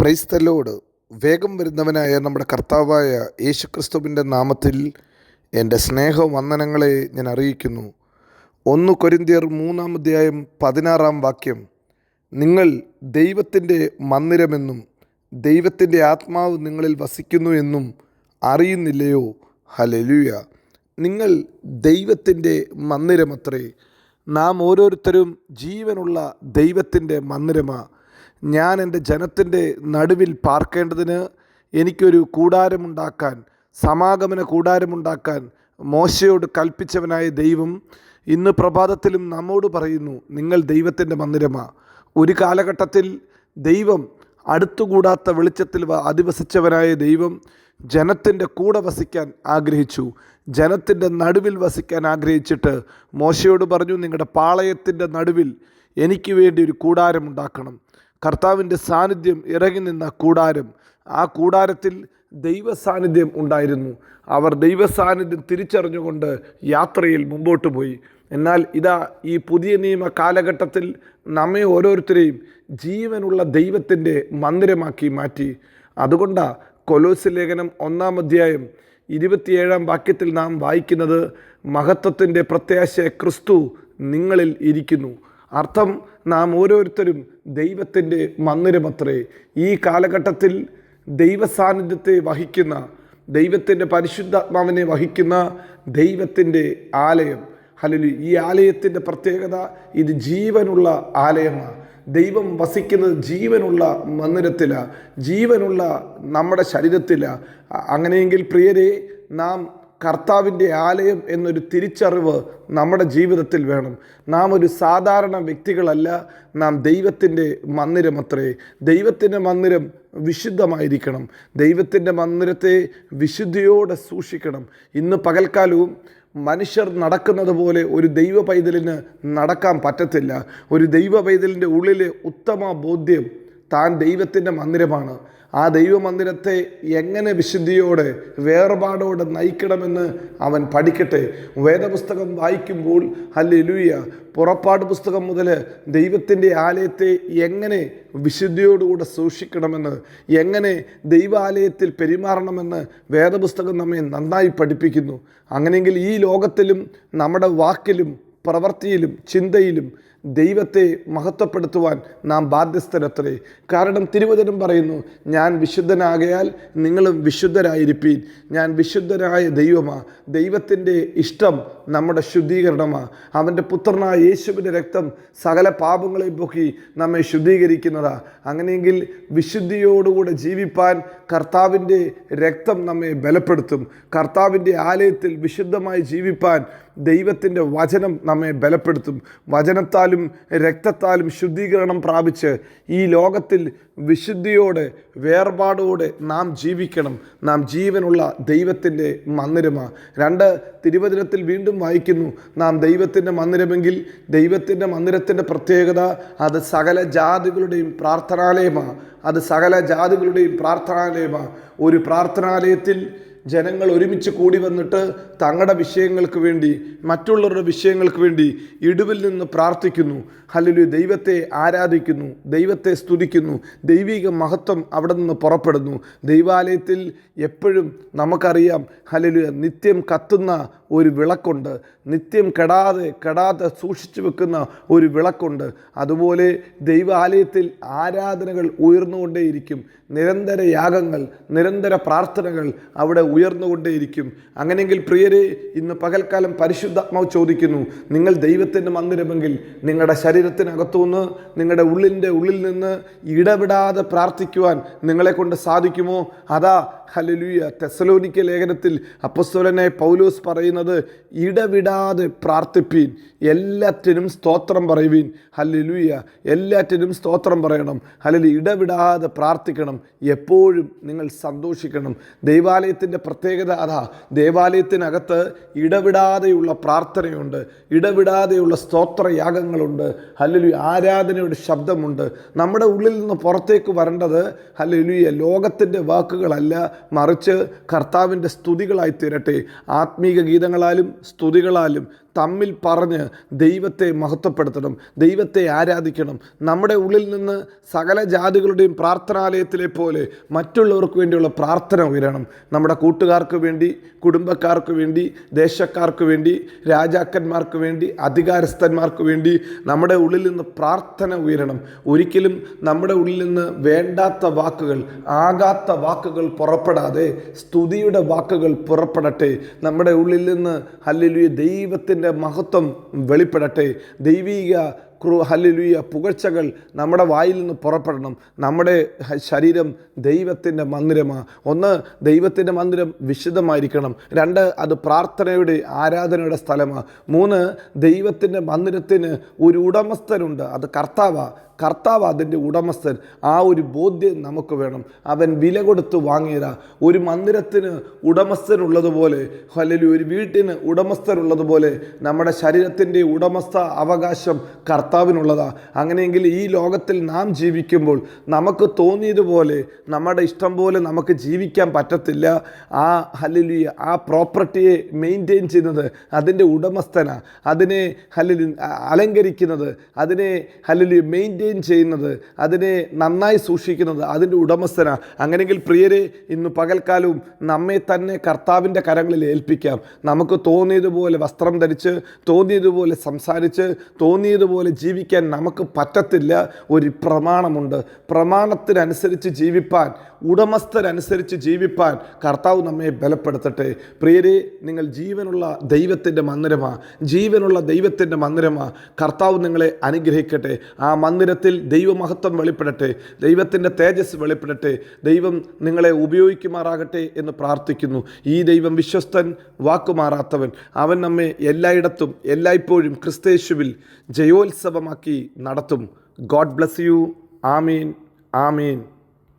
Praise the Lord വേഗം വരുന്നവനായ നമ്മുടെ കർത്താവായ യേശുക്രിസ്തുവിന്റെ നാമത്തിൽ എന്റെ സ്നേഹവന്ദനങ്ങളെ ഞാൻ അറിയിക്കുന്നു. ഒന്ന് കൊരിന്തിയർ മൂന്നാം അധ്യായം പതിനാറാം വാക്യം. നിങ്ങൾ ദൈവത്തിന്റെ മന്ദിരമെന്നും ദൈവത്തിന്റെ ആത്മാവ് നിങ്ങളിൽ വസിക്കുന്നു എന്നും അറിയുന്നില്ലയോ? ഹലലുയ നിങ്ങൾ ദൈവത്തിന്റെ മന്ദിരമത്രേ. നാം ഓരോരുത്തരും ജീവനുള്ള ദൈവത്തിന്റെ മന്ദിരമാ. ഞാൻ എന്റെ ജനത്തിന്റെ നടുവിൽ പാർക്കേണ്ടതിന് എനിക്കൊരു കൂടാരമുണ്ടാക്കാൻ സമാഗമന കൂടാരമുണ്ടാക്കാൻ മോശയോട് കൽപ്പിച്ചവനായ ദൈവം ഇന്ന് പ്രഭാതത്തിലും നമ്മോട് പറയുന്നു നിങ്ങൾ ദൈവത്തിന്റെ മന്ദിരമാ. ഒരു കാലഘട്ടത്തിൽ ദൈവം അടുത്തുകൂടാത്ത വെളിച്ചത്തിൽ അധിവസിച്ചവനായ ദൈവം ജനത്തിന്റെ കൂടെ വസിക്കാൻ ആഗ്രഹിച്ചു. ജനത്തിന്റെ നടുവിൽ വസിക്കാൻ ആഗ്രഹിച്ചിട്ട് മോശയോട് പറഞ്ഞു നിങ്ങളുടെ പാളയത്തിന്റെ നടുവിൽ എനിക്ക് വേണ്ടി ഒരു കൂടാരം ഉണ്ടാക്കണം കർത്താവിന്റെ സാന്നിധ്യം ഇറങ്ങി നിന്ന കൂടാരം. ആ കൂടാരത്തിൽ ദൈവ സാന്നിധ്യം ഉണ്ടായിരുന്നു. അവർ ദൈവ സാന്നിധ്യം തിരിച്ചറിഞ്ഞുകൊണ്ട് യാത്രയിൽ മുമ്പോട്ട് പോയി. എന്നാൽ ഇതാ ഈ പുതിയ നിയമ കാലഘട്ടത്തിൽ നമ്മെ ഓരോരുത്തരെയും ജീവനുള്ള ദൈവത്തിന്റെ മന്ദിരമാക്കി മാറ്റി. അതുകൊണ്ടാണ് കൊലോസ് ലേഖനം ഒന്നാം അധ്യായം ഇരുപത്തിയേഴാം വാക്യത്തിൽ നാം വായിക്കുന്നത് മഹത്വത്തിന്റെ പ്രത്യാശ ക്രിസ്തു നിങ്ങളിൽ ഇരിക്കുന്നു. അർത്ഥം നാം ഓരോരുത്തരും ദൈവത്തിന്റെ മന്ദിരമത്രേ. ഈ കാലഘട്ടത്തിൽ ദൈവ സാന്നിധ്യത്തെ വഹിക്കുന്ന ദൈവത്തിന്റെ പരിശുദ്ധാത്മാവിനെ വഹിക്കുന്ന ദൈവത്തിന്റെ ആലയം. അല്ലെങ്കിൽ ഈ ആലയത്തിന്റെ പ്രത്യേകത ഇത് ജീവനുള്ള ആലയമാണ്. ദൈവം വസിക്കുന്നത് ജീവനുള്ള മന്ദിരത്തിലാണ് ജീവനുള്ള നമ്മുടെ ശരീരത്തിലാണ് അങ്ങനെയെങ്കിൽ പ്രിയരെ നാം കർത്താവിന്റെ ആലയം എന്നൊരു തിരിച്ചറിവ് നമ്മുടെ ജീവിതത്തിൽ വേണം. നാം ഒരു സാധാരണ വ്യക്തികളല്ല. നാം ദൈവത്തിന്റെ മന്ദിരമത്രേ ദൈവത്തിന്റെ മന്ദിരം വിശുദ്ധമായിരിക്കണം. ദൈവത്തിന്റെ മന്ദിരത്തെ വിശുദ്ധിയോടെ സൂക്ഷിക്കണം. ഇന്ന് പകൽക്കാലവും മനുഷ്യർ നടക്കുന്നത് പോലെ ഒരു ദൈവ പൈതലിന് നടക്കാൻ പറ്റത്തില്ല. ഒരു ദൈവ പൈതലിന്റെ ഉള്ളിലെ ഉത്തമ ബോധ്യം താൻ ദൈവത്തിന്റെ മന്ദിരമാണ്. ആ ദൈവമന്ദിരത്തെ എങ്ങനെ വിശുദ്ധിയോടെ വേർപാടോടെ നയിക്കണമെന്ന് അവൻ പഠിക്കട്ടെ. വേദപുസ്തകം വായിക്കുമ്പോൾ ഹല്ലേലൂയ പുറപ്പാട് പുസ്തകം മുതൽ ദൈവത്തിന്റെ ആലയത്തെ എങ്ങനെ വിശുദ്ധിയോടുകൂടെ സൂക്ഷിക്കണമെന്ന് എങ്ങനെ ദൈവാലയത്തിൽ പെരുമാറണമെന്ന് വേദപുസ്തകം നമ്മെ നന്നായി പഠിപ്പിക്കുന്നു. അങ്ങനെയെങ്കിൽ ഈ ലോകത്തിലും നമ്മുടെ വാക്കിലും പ്രവൃത്തിയിലും ചിന്തയിലും ദൈവത്തെ മഹത്വപ്പെടുത്തുവാൻ നാം ബാധ്യസ്ഥരത്രേ. കാരണം തിരുവചനം പറയുന്നു ഞാൻ വിശുദ്ധനാകയാൽ നിങ്ങളും വിശുദ്ധരായിരിപ്പീൻ. ഞാൻ വിശുദ്ധരായ ദൈവമാ. ദൈവത്തിന്റെ ഇഷ്ടം നമ്മുടെ ശുദ്ധീകരണമാ. അവന്റെ പുത്രനായ യേശുവിന്റെ രക്തം സകല പാപങ്ങളെ പൊക്കി നമ്മെ ശുദ്ധീകരിക്കുന്നതാ. അങ്ങനെയെങ്കിൽ വിശുദ്ധിയോടുകൂടെ ജീവിപ്പാൻ കർത്താവിന്റെ രക്തം നമ്മെ ബലപ്പെടുത്തും. കർത്താവിന്റെ ആലയത്തിൽ വിശുദ്ധമായി ജീവിപ്പാൻ ദൈവത്തിന്റെ വചനം നമ്മെ ബലപ്പെടുത്തും. വചനത്താലും രക്തത്താലും ശുദ്ധീകരണം പ്രാപിച്ച് ഈ ലോകത്തിൽ വിശുദ്ധിയോടെ വേർപാടോടെ നാം ജീവിക്കണം. നാം ജീവനുള്ള ദൈവത്തിന്റെ മന്ദിരമാണ് രണ്ട് തിരുവചനത്തിൽ വീണ്ടും വായിക്കുന്നു നാം ദൈവത്തിന്റെ മന്ദിരമെങ്കിൽ ദൈവത്തിന്റെ മന്ദിരത്തിന്റെ പ്രത്യേകത അത് സകല ജാതികളുടെയും പ്രാർത്ഥനാലയമാണ് അത് സകല ജാതികളുടെയും പ്രാർത്ഥനാലയമാണ് ഒരു പ്രാർത്ഥനാലയത്തിൽ ജനങ്ങൾ ഒരുമിച്ച് കൂടി വന്നിട്ട് തങ്ങളുടെ വിഷയങ്ങൾക്ക് വേണ്ടി മറ്റുള്ളവരുടെ വിഷയങ്ങൾക്ക് വേണ്ടി ഇടിവിൽ നിന്ന് പ്രാർത്ഥിക്കുന്നു. ഹല്ലേലൂയ. ദൈവത്തെ ആരാധിക്കുന്നു ദൈവത്തെ സ്തുതിക്കുന്നു ദൈവിക മഹത്വം അവിടെ നിന്ന് പുറപ്പെടുന്നു. ദൈവാലയത്തിൽ എപ്പോഴും നമുക്കറിയാം ഹല്ലേലൂയ നിത്യം കത്തുന്ന ഒരു വിളക്കുണ്ട്. നിത്യം കെടാതെ കെടാതെ സൂക്ഷിച്ചു വെക്കുന്ന ഒരു വിളക്കുണ്ട്. അതുപോലെ ദൈവാലയത്തിൽ ആരാധനകൾ ഉയർന്നുകൊണ്ടേയിരിക്കും. നിരന്തര യാഗങ്ങൾ നിരന്തര പ്രാർത്ഥനകൾ അവിടെ ഉയർന്നുകൊണ്ടേയിരിക്കും. അങ്ങനെയെങ്കിൽ പ്രിയരെ ഇന്ന് പകൽക്കാലം പരിശുദ്ധാത്മാവ് ചോദിക്കുന്നു നിങ്ങൾ ദൈവത്തിന്റെ മന്ദിരമെങ്കിൽ നിങ്ങളുടെ ശരീരത്തിനകത്തുനിന്ന് നിങ്ങളുടെ ഉള്ളിന്റെ ഉള്ളിൽ നിന്ന് ഇടപെടാതെ പ്രാർത്ഥിക്കുവാൻ നിങ്ങളെ കൊണ്ട് സാധിക്കുമോ? അതാ ഹലലുയ തെസലോനിക്ക ലേഖനത്തിൽ അപ്പസ്തോലനെ പൗലോസ് പറയുന്നത് ഇടവിടാതെ പ്രാർത്ഥിപ്പീൻ എല്ലാറ്റിനും സ്തോത്രം പറയുവീൻ. ഹലലൂയ എല്ലാറ്റിനും സ്തോത്രം പറയണം. ഹലലു ഇടവിടാതെ പ്രാർത്ഥിക്കണം. എപ്പോഴും നിങ്ങൾ സന്തോഷിക്കണം. ദൈവാലയത്തിന്റെ പ്രത്യേകത അതാ. ദേവാലയത്തിനകത്ത് ഇടവിടാതെയുള്ള പ്രാർത്ഥനയുണ്ട്. ഇടവിടാതെയുള്ള സ്തോത്രയാഗങ്ങളുണ്ട്. ഹല്ലുലു ആരാധനയുടെ ശബ്ദമുണ്ട്. നമ്മുടെ ഉള്ളിൽ നിന്ന് പുറത്തേക്ക് വരേണ്ടത് ഹലലുയ ലോകത്തിന്റെ വാക്കുകളല്ല മറിച്ച് കർത്താവിന്റെ സ്തുതികളായി തീരട്ടെ. ആത്മീക ഗീതങ്ങളാലും സ്തുതികളാലും തമ്മിൽ പറഞ്ഞ് ദൈവത്തെ മഹത്വപ്പെടുത്തണം ദൈവത്തെ ആരാധിക്കണം. നമ്മുടെ ഉള്ളിൽ നിന്ന് സകല ജാതികളുടെയും പ്രാർത്ഥനാലയത്തിലെ പോലെ മറ്റുള്ളവർക്ക് വേണ്ടിയുള്ള പ്രാർത്ഥന ഉയരണം. നമ്മുടെ കൂട്ടുകാർക്ക് വേണ്ടി കുടുംബക്കാർക്ക് വേണ്ടി ദേശക്കാർക്ക് വേണ്ടി രാജാക്കന്മാർക്ക് വേണ്ടി അധികാരസ്ഥന്മാർക്ക് വേണ്ടി നമ്മുടെ ഉള്ളിൽ നിന്ന് പ്രാർത്ഥന ഉയരണം. ഒരിക്കലും നമ്മുടെ ഉള്ളിൽ നിന്ന് വേണ്ടാത്ത വാക്കുകൾ ആകാത്ത വാക്കുകൾ പുറപ്പെടാതെ സ്തുതിയുടെ വാക്കുകൾ പുറപ്പെടട്ടെ. നമ്മുടെ ഉള്ളിൽ നിന്ന് അല്ലെങ്കിൽ ദൈവത്തിന്റെ മഹത്വം വെളിപ്പെടട്ടെ. ദൈവീക ക്രൂ ഹല്ലേലൂയ പുകഴ്ചകൾ നമ്മുടെ വായിൽ നിന്ന് പുറപ്പെടണം. നമ്മുടെ ശരീരം ദൈവത്തിന്റെ മന്ദിരമാണ് ഒന്ന് ദൈവത്തിന്റെ മന്ദിരം വിശുദ്ധമായിരിക്കണം. രണ്ട് അത് പ്രാർത്ഥനയുടെ ആരാധനയുടെ സ്ഥലമാണ് മൂന്ന് ദൈവത്തിന്റെ മന്ദിരത്തിന് ഒരു ഉടമസ്ഥനുണ്ട്. അത് കർത്താവാണ് കർത്താവ് അതിന്റെ ഉടമസ്ഥൻ. ആ ഒരു ബോധ്യം നമുക്ക് വേണം. അവൻ വില കൊടുത്ത് വാങ്ങിയതാ. ഒരു മന്ദിരത്തിന് ഉടമസ്ഥനുള്ളതുപോലെ അല്ലെങ്കിൽ ഒരു വീട്ടിന് ഉടമസ്ഥനുള്ളതുപോലെ നമ്മുടെ ശരീരത്തിന്റെ ഉടമസ്ഥ അവകാശം കർത്താവിനുള്ളതാ. അങ്ങനെയെങ്കിൽ ഈ ലോകത്തിൽ നാം ജീവിക്കുമ്പോൾ നമുക്ക് തോന്നിയതുപോലെ നമ്മുടെ ഇഷ്ടം പോലെ നമുക്ക് ജീവിക്കാൻ പറ്റത്തില്ല. ആ ഹലിലി ആ പ്രോപ്പർട്ടിയെ മെയിന്റെയിൻ ചെയ്യുന്നത് അതിന്റെ ഉടമസ്ഥന. അതിനെ ഹലിലി അലങ്കരിക്കുന്നത് അതിനെ ഹലിലി മെയിന്റെയിൻ ചെയ്യുന്നത് അതിനെ നന്നായി സൂക്ഷിക്കുന്നത് അതിന്റെ ഉടമസ്ഥന. അങ്ങനെയെങ്കിൽ പ്രിയരെ ഇന്ന് പകൽക്കാലവും നമ്മെ തന്നെ കർത്താവിന്റെ കരങ്ങളിൽ ഏൽപ്പിക്കാം. നമുക്ക് തോന്നിയതുപോലെ വസ്ത്രം ധരിച്ച് തോന്നിയതുപോലെ സംസാരിച്ച് തോന്നിയതുപോലെ ജീവിക്കാൻ നമുക്ക് പറ്റത്തില്ല ഒരു പ്രമാണമുണ്ട്. പ്രമാണത്തിനനുസരിച്ച് ജീവിപ്പാൻ ഉടമസ്ഥരനുസരിച്ച് ജീവിപ്പാൻ കർത്താവ് നമ്മെ ബലപ്പെടുത്തട്ടെ. പ്രിയരെ നിങ്ങൾ ജീവനുള്ള ദൈവത്തിന്റെ മന്ദിരമാ. ജീവനുള്ള ദൈവത്തിന്റെ മന്ദിരമാ. കർത്താവ് നിങ്ങളെ അനുഗ്രഹിക്കട്ടെ. ആ മന്ദിരത്തിൽ ദൈവമഹത്വം വെളിപ്പെടട്ടെ. ദൈവത്തിന്റെ തേജസ് വെളിപ്പെടട്ടെ. ദൈവം നിങ്ങളെ ഉപയോഗിക്കുമാറാകട്ടെ എന്ന് പ്രാർത്ഥിക്കുന്നു. ഈ ദൈവം വിശ്വസ്തൻ വാക്കുമാറാത്തവൻ. അവൻ നമ്മെ എല്ലായിടത്തും എല്ലായ്പ്പോഴും ക്രിസ്തേശുവിൽ ജയോത്സവമാക്കി നടത്തും. God bless you. Amin. Amin.